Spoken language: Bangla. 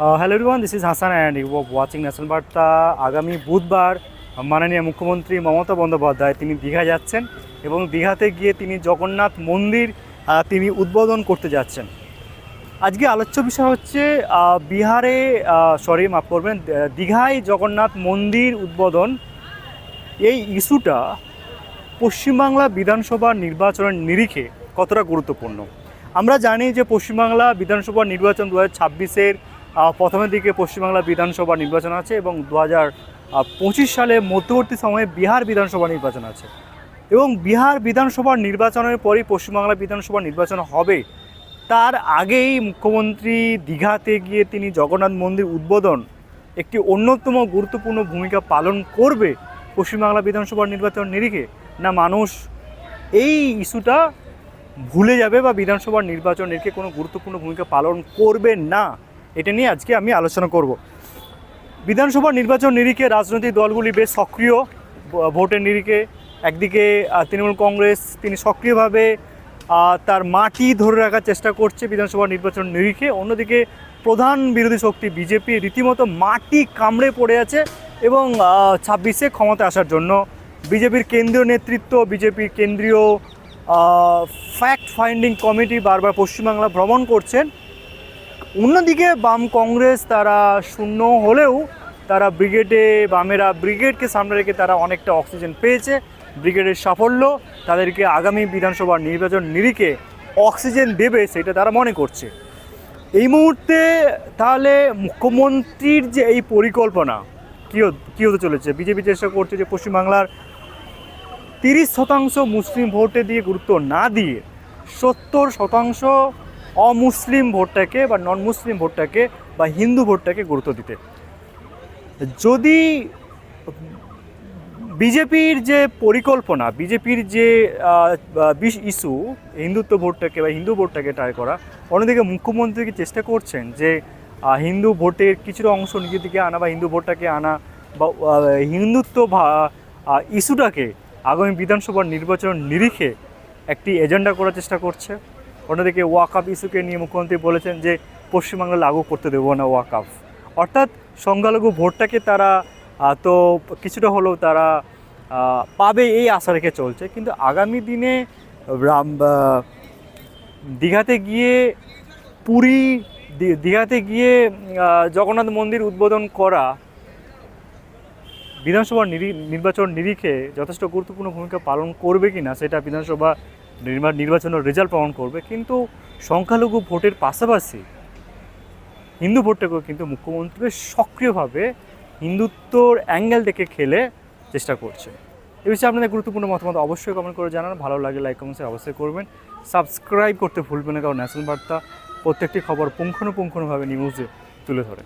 Hello everyone this is Hasan and you watching national Barta আগামী বুধবার মাননীয় মুখ্যমন্ত্রী মমতা বন্দ্যোপাধ্যায় তিনি দীঘা যাচ্ছেন এবং দীঘাতে গিয়ে তিনি জগন্নাথ মন্দির তিনি উদ্বোধন করতে যাচ্ছেন। আজকে আলোচ্য বিষয় হচ্ছে বিহারে সরি মাফ করবেন দীঘায় জগন্নাথ মন্দির উদ্বোধন। এই ইস্যুটা পশ্চিমবাংলা বিধানসভা নির্বাচনের নিরিখে কতটা গুরুত্বপূর্ণ? আমরা জানি যে পশ্চিমবাংলা বিধানসভা নির্বাচন দু হাজার ছাব্বিশের প্রথমের দিকে পশ্চিমবাংলা বিধানসভা নির্বাচন আছে এবং দু হাজার পঁচিশ সালে মধ্যবর্তী সময়ে বিহার বিধানসভা নির্বাচন আছে। এবং বিহার বিধানসভা নির্বাচনের পরেই পশ্চিমবাংলা বিধানসভা নির্বাচন হবে। তার আগেই মুখ্যমন্ত্রী দীঘাতে গিয়ে তিনি জগন্নাথ মন্দির উদ্বোধন একটি অন্যতম গুরুত্বপূর্ণ ভূমিকা পালন করবে পশ্চিমবাংলা বিধানসভা নির্বাচন নিরিখে। না, মানুষ এই ইস্যুটা ভুলে যাবে বা বিধানসভার নির্বাচন নিরিখে কোনো গুরুত্বপূর্ণ ভূমিকা পালন করবে না। এটা নিয়ে আজকে আমি আলোচনা করব। বিধানসভা নির্বাচন নিরিখে রাজনৈতিক দলগুলি বেশ সক্রিয় ভোটের নিরিখে। একদিকে তৃণমূল কংগ্রেস, তিনি সক্রিয়ভাবে তার মাটি ধরে রাখার চেষ্টা করছে বিধানসভা নির্বাচন নিরিখে। অন্যদিকে, প্রধান বিরোধী শক্তি বিজেপি রীতিমতো মাটি কামড়ে পড়ে আছে এবং ছাব্বিশে ক্ষমতা আসার জন্য। বিজেপির কেন্দ্রীয় নেতৃত্ব বিজেপির কেন্দ্রীয় ফ্যাক্ট ফাইন্ডিং কমিটি বারবার পশ্চিমবাংলা ভ্রমণ করছেন। অন্যদিকে বাম কংগ্রেস তারা শূন্য হলেও তারা ব্রিগেডে, বামেরা ব্রিগেডকে সামনে রেখে তারা অনেকটা অক্সিজেন পেয়েছে। ব্রিগেডের সাফল্য, তাদেরকে আগামী বিধানসভা নির্বাচন নিরিখে অক্সিজেন দেবে সেটা তারা মনে করছে। এই মুহূর্তে তাহলে মুখ্যমন্ত্রীর যে এই পরিকল্পনা, কী কী হতে চলেছে? বিজেপি চেষ্টা করছে যে পশ্চিমবাংলার তিরিশ শতাংশ মুসলিম ভোটে দিয়ে গুরুত্ব না দিয়ে সত্তর শতাংশ অমুসলিম ভোটটাকে বা নন মুসলিম ভোটটাকে বা হিন্দু ভোটটাকে গুরুত্ব দিতে। যদি বিজেপির যে পরিকল্পনা, বিজেপির যে বিশ ইস্যু, হিন্দুত্ব ভোটটাকে বা হিন্দু ভোটটাকে ট্রাই করা, অন্যদিকে মুখ্যমন্ত্রীকে চেষ্টা করছেন যে হিন্দু ভোটের কিছুটা অংশ নিজের দিকে আনা বা হিন্দু ভোটটাকে আনা বা হিন্দুত্ব ভা- ইস্যুটাকে আগামী বিধানসভার নির্বাচন নিরিখে একটি এজেন্ডা করার চেষ্টা করছে? অন্যদিকে ওয়াকআপ ইস্যুকে নিয়ে মুখ্যমন্ত্রী বলেছেন যে পশ্চিমবাংলা লাগু করতে দেবো না ওয়াকআপ অর্থাৎ সংখ্যালঘু ভোটটাকে তারা তো কিছুটা হলেও তারা পাবে এই আশা রেখে চলছে। কিন্তু আগামী দিনে রাম দীঘাতে গিয়ে পুরী দীঘাতে গিয়ে জগন্নাথ মন্দির উদ্বোধন করা বিধানসভা নিরি- নির্বাচন নিরিখে যথেষ্ট গুরুত্বপূর্ণ ভূমিকা পালন করবে কি না সেটা বিধানসভা নির্বাচনের রেজাল্ট প্রমাণ করবে, কিন্তু সংখ্যালঘু ভোটের পাশাপাশি হিন্দু ভোটটাকেও কিন্তু মুখ্যমন্ত্রী সক্রিয়ভাবে হিন্দুত্বর অ্যাঙ্গেল থেকে খেলে চেষ্টা করছে। এ বিষয়ে আপনাদের গুরুত্বপূর্ণ মতামত অবশ্যই কমেন্ট করে জানান। ভালো লাগে লাইক কমেন্টস অবশ্যই করবেন। সাবস্ক্রাইব করতে ভুলবেন না, কারণ ন্যাশনাল বার্তা প্রত্যেকটি খবর পুঙ্খানুপুঙ্খানুভাবে নিউজে তুলে ধরে।